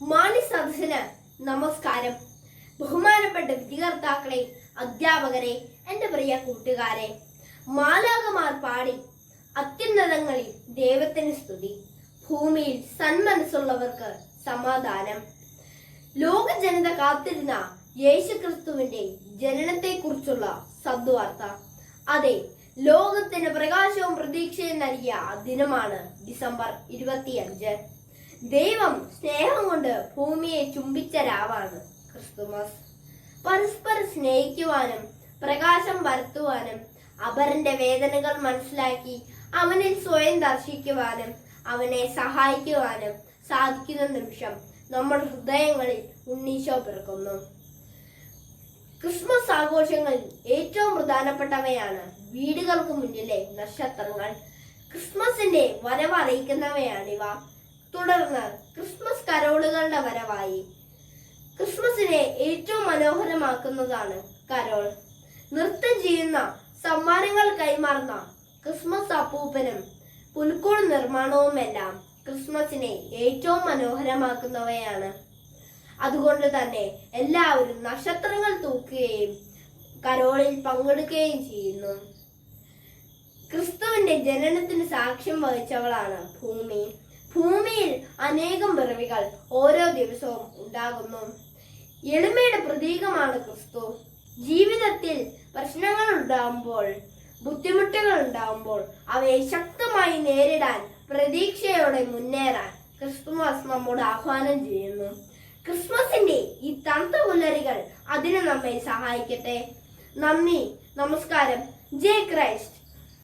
മാന്യ സദസ്സിന് നമസ്കാരം. ബഹുമാനപ്പെട്ട വിധികർത്താക്കളെ അധ്യാപകരെ എന്റെ പ്രിയ കൂട്ടുകാരെ മാലാകമാർ പാടി അത്യുന്നതങ്ങളിൽ ദൈവത്തിന് സ്തുതി. ഭൂമിയിൽ സന്മനസ്സുള്ളവർക്ക് സമാധാനം. ലോക ജനത കാത്തിരുന്ന യേശുക്രിസ്തുവിന്റെ ജനനത്തെക്കുറിച്ചുള്ള സദ്വാർത്ത. അതെ ലോകത്തിന് പ്രകാശവും പ്രതീക്ഷയും നൽകിയ ദിനമാണ് ഡിസംബർ ഇരുപത്തിയഞ്ച്. ദൈവം സ്നേഹം കൊണ്ട് ഭൂമിയെ ചുംബിച്ച രാവാണ് ക്രിസ്തുമസ്. പരസ്പരം സ്നേഹിക്കുവാനും പ്രകാശം വരുത്തുവാനും അപരന്റെ വേദനകൾ മനസ്സിലാക്കി അവനിൽ സ്വയം ദർശിക്കുവാനും അവനെ സഹായിക്കുവാനും സാധിക്കുന്ന നിമിഷം നമ്മുടെ ഹൃദയങ്ങളിൽ ഉണ്ണീശോ പിറക്കുന്നു. ക്രിസ്മസ് ആഘോഷങ്ങളിൽ ഏറ്റവും പ്രധാനപ്പെട്ടവയാണ് വീടുകൾക്ക് മുന്നിലെ നക്ഷത്രങ്ങൾ. ക്രിസ്മസിന്റെ വരവ് അറിയിക്കുന്നവയാണിവ തുടർന്ന് ക്രിസ്മസ് കരോളുകളുടെ വരവായി. ക്രിസ്മസിനെ ഏറ്റവും മനോഹരമാക്കുന്നതാണ് കരോൾ. നൃത്തം ചെയ്യുന്ന സമ്മാനങ്ങൾ കൈമാറുന്ന ക്രിസ്മസ് അപ്പൂപ്പനും നിർമ്മാണവും നിർമ്മാണവുമെല്ലാം ക്രിസ്മസിനെ ഏറ്റവും മനോഹരമാക്കുന്നവയാണ്. അതുകൊണ്ട് തന്നെ എല്ലാവരും നക്ഷത്രങ്ങൾ തൂക്കുകയും കരോളിൽ പങ്കെടുക്കുകയും ചെയ്യുന്നു. ക്രിസ്തുവിന്റെ ജനനത്തിന് സാക്ഷ്യം വഹിച്ചവളാണ് ഭൂമി. ഭൂമിയിൽ അനേകം പിറവികൾ ഓരോ ദിവസവും ഉണ്ടാകുന്നു. എളിമയുടെ പ്രതീകമാണ് ക്രിസ്തു. ജീവിതത്തിൽ പ്രശ്നങ്ങൾ ഉണ്ടാകുമ്പോൾ ബുദ്ധിമുട്ടുകൾ ഉണ്ടാകുമ്പോൾ അവയെ ശക്തമായി നേരിടാൻ പ്രതീക്ഷയോടെ മുന്നേറാൻ ക്രിസ്തുമസ് നമ്മോട് ആഹ്വാനം ചെയ്യുന്നു. ക്രിസ്മസിന്റെ ഈ തന്ത പുലരികൾ അതിന് നമ്മെ സഹായിക്കട്ടെ. നന്ദി നമസ്കാരം. ജയ് ക്രൈസ്റ്റ്.